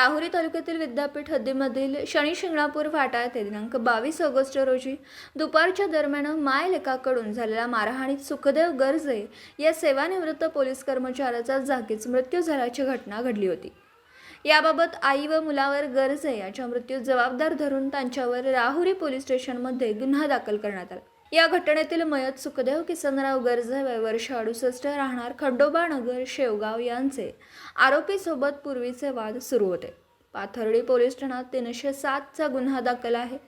राहुरी तालुक्यातील विद्यापीठ हद्दीमधील शनी शिंगणापूर फाटा येथे दिनांक बावीस ऑगस्ट रोजी दुपारच्या दरम्यान मायलेकाकडून झालेल्या मारहाणीत सुखदेव गर्जे या सेवानिवृत्त पोलीस कर्मचाऱ्याचा जागीच मृत्यू झाल्याची घटना घडली होती. याबाबत आई व मुलावर गर्जे याच्या मृत्यू जबाबदार धरून त्यांच्यावर राहुरी पोलीस स्टेशनमध्ये गुन्हा दाखल करण्यात आला. या घटनेतील मयत सुखदेव किसनराव गर्जे वर्ष अडुसष्ट राहणार खंडोबा नगर शेवगाव यांचे आरोपीसोबत पूर्वीचे वाद सुरू होते. पाथर्डी पोलीस ठाण्यात तीनशे सातचा गुन्हा दाखल आहे.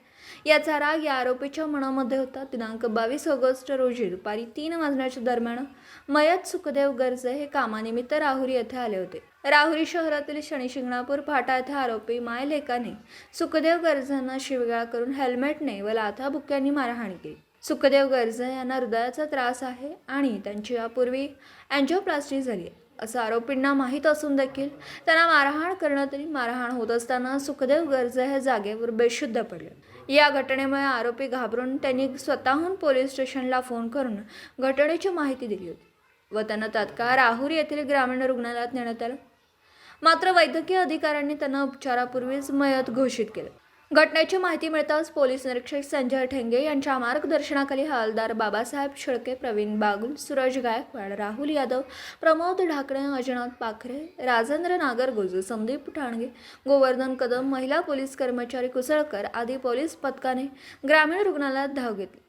याचा राग या आरोपीच्या मनामध्ये होता. दिनांक बावीस ऑगस्ट रोजी दुपारी तीन वाजण्याच्या दरम्यान मयत सुखदेव गर्जे हे कामानिमित्त राहुरी येथे आले होते. राहुरी शहरातील शनिशिंगणापूर फाटा येथे आरोपी मायलेकाने सुखदेव गर्जांना शिवगाळ करून हेल्मेटने व लाथा बुक्क्यांनी मारहाण केली. सुखदेव गर्जे यांना हृदयाचा त्रास आहे आणि त्यांची यापूर्वी अँजिओप्लास्टी झाली आहे. असं आरोपींना माहीत असून देखील त्यांना मारहाण करणं तरी मारहाण होत असताना सुखदेव गर्जे हे जागेवर बेशुद्ध पडले. या घटनेमुळे आरोपी घाबरून त्यांनी स्वतःहून पोलीस स्टेशनला फोन करून घटनेची माहिती दिली होती व त्यांना तात्काळ राहुर येथील ग्रामीण रुग्णालयात नेण्यात आलं. मात्र वैद्यकीय अधिकाऱ्यांनी त्यांना उपचारापूर्वीच मयत घोषित केलं. घटनेची माहिती मिळताच पोलीस निरीक्षक संजय ठेंगे यांच्या मार्गदर्शनाखाली हवालदार बाबासाहेब शेळके प्रवीण बागुल सूरज गायकवाड राहुल यादव प्रमोद ढाकणे अजनाथ पाखरे राजेंद्र नागरगोजू संदीप ठाणगे गोवर्धन कदम महिला पोलीस कर्मचारी कुसळकर आदी पोलीस पथकाने ग्रामीण रुग्णालयात धाव घेतली.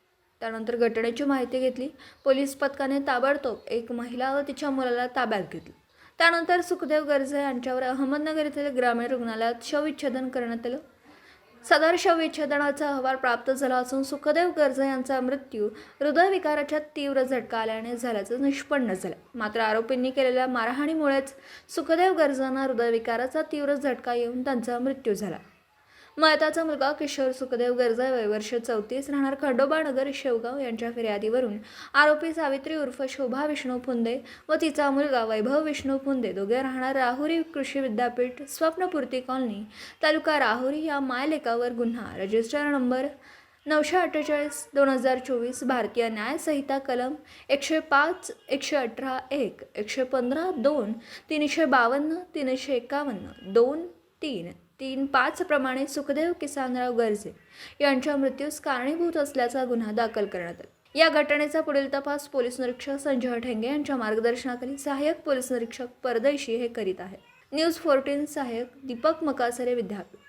त्यानंतर घटनेची माहिती घेतली. पोलीस पथकाने ताबडतोब एक महिला व तिच्या मुलाला ताब्यात घेतली. त्यानंतर सुखदेव गर्जे यांच्यावर अहमदनगर येथील ग्रामीण रुग्णालयात शवविच्छेदन करण्यात आलं. सदर शवविच्छेदनाचा अहवाल प्राप्त झाला असून सुखदेव गर्जे यांचा मृत्यू हृदयविकाराच्या तीव्र झटका आल्याने झाल्याचं निष्पन्न झालं. मात्र आरोपींनी केलेल्या मारहाणीमुळेच सुखदेव गर्जांना हृदयविकाराचा तीव्र झटका येऊन त्यांचा मृत्यू झाला. मयताचा मुलगा किशोर सुखदेव गर्जे वय वर्ष चौतीस राहणार खंडोबा नगर शेवगाव यांच्या फिर्यादीवरून. आरोपी सावित्री उर्फ शोभा विष्णू फुंदे व तिचा मुलगा वैभव विष्णू फुंदे दोघे राहणार राहुरी कृषी विद्यापीठ स्वप्नपूर्ती कॉलनी तालुका राहुरी या मायलेकावर गुन्हा. रजिस्टर नंबर नऊशे अठ्ठेचाळीस दोन हजार चोवीस भारतीय न्यायसंहिता कलम एकशे पाच एकशे अठरा एक एकशे पंधरा दोन तीनशे बावन्न तीनशे एकावन्न दोन तीन. तीन पाच प्रमाणे सुखदेव किसानराव गर्जे यांच्या मृत्यूस कारणीभूत असल्याचा गुन्हा दाखल करण्यात आला. या घटनेचा पुढील तपास पोलीस निरीक्षक संजय ठेंगे यांच्या मार्गदर्शनाखाली सहाय्यक पोलीस निरीक्षक परदेशी हे करीत आहेत. न्यूज फोर्टीन सहाय्यक दीपक मकासरे विद्यापीठ.